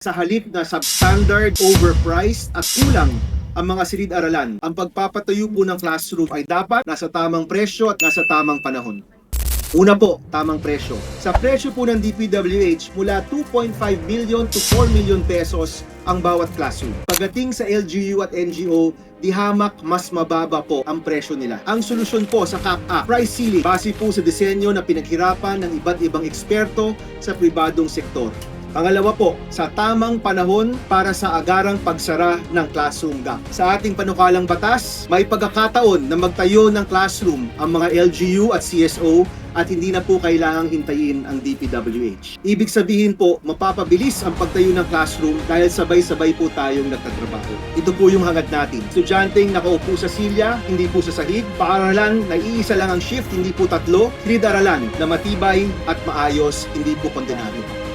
Sa halip na substandard, overpriced at kulang ang mga silid-aralan, ang pagpapatayo po ng classroom ay dapat nasa tamang presyo at nasa tamang panahon. Una po, tamang presyo. Sa presyo po ng DPWH, mula 2.5 million to 4 million pesos ang bawat classroom. Pagdating sa LGU at NGO, di hamak mas mababa po ang presyo nila. Ang solusyon po sa CAP-A, price ceiling, base po sa disenyo na pinaghirapan ng iba't ibang eksperto sa pribadong sektor. Pangalawa po, sa tamang panahon para sa agarang pagsara ng classroom gap. Sa ating panukalang batas, may pagkakataon na magtayo ng classroom ang mga LGU at CSO at hindi na po kailangang hintayin ang DPWH. Ibig sabihin po, mapapabilis ang pagtayo ng classroom dahil sabay-sabay po tayong nagtatrabaho. Ito po yung hangad natin. Estudyanteng nakaupo sa silya, hindi po sa sahig. Paaralan na iisa lang ang shift, hindi po tatlo. Silid-aralan na matibay at maayos, hindi po kondenado.